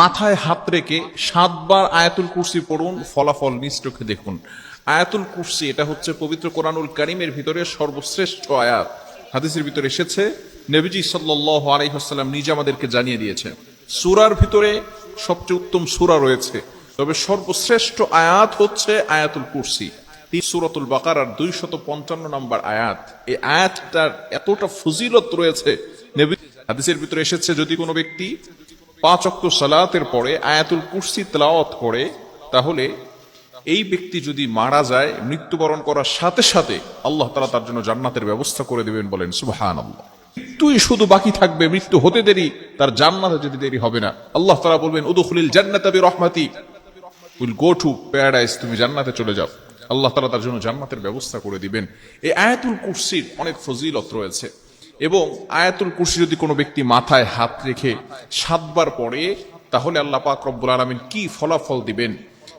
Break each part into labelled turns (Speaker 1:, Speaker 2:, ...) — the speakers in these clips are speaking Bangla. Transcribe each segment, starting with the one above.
Speaker 1: মাথায় হাত রেখে সাতবার আয়াতুল কুরসি পড়ুন, ফলাফল নিজ চোখে দেখুন। আয়াতুল কুরসি, এটা হচ্ছে পবিত্র কোরআনুল কারিমের ভিতরে সর্বশ্রেষ্ঠ আয়াত। হাদিসের ভিতরে এসেছে, নবীজি সাল্লাহ আলাইহাল্লাম নিজে আমাদেরকে জানিয়ে দিয়েছেন, সুরার ভিতরে সবচেয়ে উত্তম সুরা রয়েছে। তবে সর্বশ্রেষ্ঠ আয়াত হচ্ছে আয়াতুল কুরসি। সুরতুল বাকারার দুইশত পঞ্চান্ন নম্বর আয়াত। এই আয়াতটার এতটা ফজিলত রয়েছে হাদিসের ভিতরে এসেছে, যদি কোনো ব্যক্তি পাঁচ অক্ট সালাতের পরে আয়াতুল কুরসি তেলাওয়াত করে, তাহলে এই ব্যক্তি যদি মারা যায়, মৃত্যুবরণ করার সাথে সাথে আল্লাহ তালা তার জন্য জান্নাতের ব্যবস্থা করে দেবেন বলেন সুবাহান আল্লাহ মৃত্যুই শুধু বাকি থাকবে, মৃত্যু হতে দেরি, তার জান্নাতে যদি দেরি হবে না। আল্লাহ তালা বলবেন, উদুখলিল জান্নাতাবি রহমাতি উইল গো টু প্যারাডাইস, তুমি জান্নাতে চলে যাও। আল্লাহ তালা তার জন্য জান্নাতের ব্যবস্থা করে দিবেন। এই আয়াতুল কুরসির অনেক ফজিলত রয়েছে। এবং আয়াতুল কুরসি যদি কোনো ব্যক্তি মাথায় হাত রেখে সাতবার পড়ে, তাহলে আল্লাহ পাক রব্বুল আলমিন কি ফলাফল দিবেন?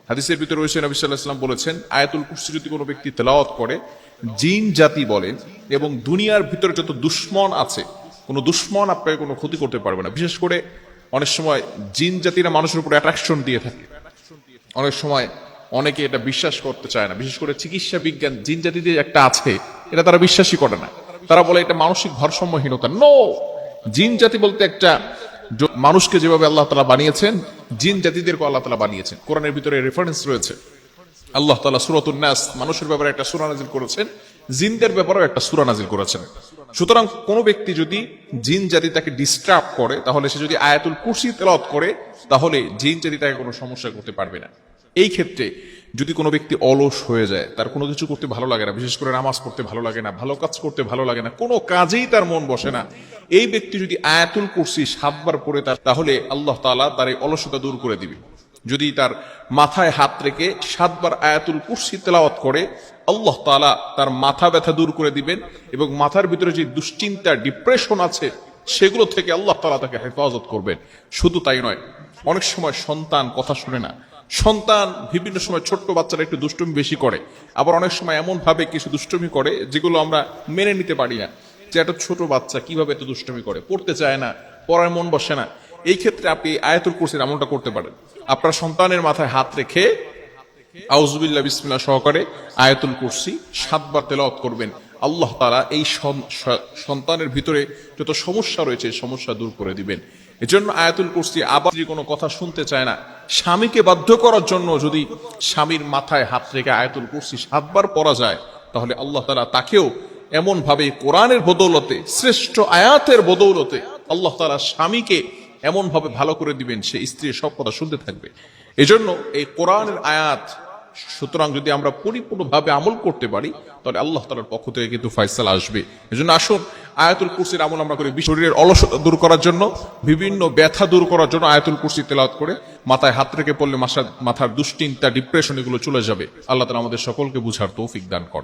Speaker 1: হাদিসের ভিতরে রয়েছে, নবী সাল্লাহ সাল্লাম বলেছেন, আয়াতুল কুরসি যদি কোনো ব্যক্তি তেলাওয়াত করে, জিন জাতি বলেন এবং দুনিয়ার ভিতরে যত দুশ্মন আছে, কোনো দুশ্মন আপনাকে কোনো ক্ষতি করতে পারবে না। বিশেষ করে অনেক সময় জিন জাতিরা মানুষের উপর অ্যাট্রাকশন দিয়ে থাকে। অনেক সময় অনেকে এটা বিশ্বাস করতে চায় না। বিশেষ করে চিকিৎসা বিজ্ঞান, জিন জাতিদের একটা আছে, এটা তারা বিশ্বাসই করে না। তারা বলে এটা মানসিক ভারসাম্যহীনতা। নো জিন জাতি বলতে একটা মানুষকে যেভাবে আল্লাহ তালা বানিয়েছেন, জিন জাতিদেরকে আল্লাহ তালা বানিয়েছেন। কোরআনের ভিতরে রেফারেন্স রয়েছে। আল্লাহ তালা সুরাতুন নাস মানুষের ব্যাপারে একটা সুরা নাজিল করেছেন, জিনদের ব্যাপারেও একটা সুরা নাজিল করেছেন। সুতরাং কোনো ব্যক্তি যদি জিন জাতি তাকে ডিস্টার্ব করে, তাহলে সে যদি আয়াতুল কুরসি তেলাওয়াত করে, তাহলে জিন জাতি তাকে কোনো সমস্যা করতে পারবে না। এই ক্ষেত্রে যদি কোনো ব্যক্তি অলস হয়ে যায়, তার কোনো কিছু করতে ভালো লাগে না, বিশেষ করে নামাজ পড়তে ভালো লাগে না, ভালো কাজ করতে ভালো লাগে না, কোনো কাজেই তার মন বসে না, এই ব্যক্তি যদি আয়াতুল কুরসি সাতবার পড়ে তার, তাহলে আল্লাহ তাআলা তার এই অলসতা দূর করে দিবে। যদি তার মাথায় হাত রেখে সাতবার আয়াতুল কুরসি তেলাওয়াত করে, আল্লাহ তালা তার মাথা ব্যথা দূর করে দিবেন এবং মাথার ভিতরে যে দুশ্চিন্তা, ডিপ্রেশন আছে, সেগুলো থেকে আল্লাহ তালা তাকে হেফাজত করবেন। শুধু তাই নয়, অনেক সময় সন্তান কথা শুনে না সন্তান বিভিন্ন সময় ছোট্ট বাচ্চারা একটু দুষ্টুমি বেশি করে। আবার অনেক সময় এমন ভাবে কিছু দুষ্টুমি করে, যেগুলো আমরা মেনে নিতে পারি না। যে একটা ছোট বাচ্চা কীভাবে এত দুষ্টুমি করে? পড়তে চায় না পড়ার মন বসে না। এই ক্ষেত্রে আপনি আয়াতুল কুরসির আমলটা করতে পারেন। আপনার সন্তানের মাথায় হাত রেখে আউজুবিল্লাহ বিসমিল্লাহ সহকারে আয়াতুল কুরসি সাতবার তেলাওয়াত করবেন। আল্লাহ তারা এই সন্তানের ভিতরে যত সমস্যা রয়েছে সমস্যা দূর করে দিবেন। এজন্য আয়াতুল কুরসি আবার কোনো কথা শুনতে চায় না, স্বামীকে বাধ্য করার জন্য যদি স্বামীর মাথায় হাত রেখে আয়াতুল কুরসি সাতবার পড়া যায়, তাহলে আল্লাহ তারা তাকেও এমন ভাবে কোরআনের বদৌলতে, শ্রেষ্ঠ আয়াতের বদৌলতে আল্লাহ তালা স্বামীকে এমন ভাবে ভালো করে দিবেন, সে স্ত্রীর সব কথা শুনতে থাকবে। এজন্য এই কোরআনের আয়াত সুতরাং যদি আমরা পরিপূর্ণভাবে আমল করতে পারি, তাহলে আল্লাহ তালার পক্ষ থেকে কিন্তু ফয়সাল আসবে। এজন্য আসুন, আয়াতুল কুরসির আমল আমরা করি শরীরের অলসতা দূর করার জন্য, বিভিন্ন ব্যথা দূর করার জন্য আয়াতুল কুরসি তেলাওয়াত করে, মাথায় হাত রেখে পড়লে মাথা মাথার দুশ্চিন্তা ডিপ্রেশন এগুলো চলে যাবে। আল্লাহ তালা আমাদের সকলকে বুঝার তৌফিক দান করে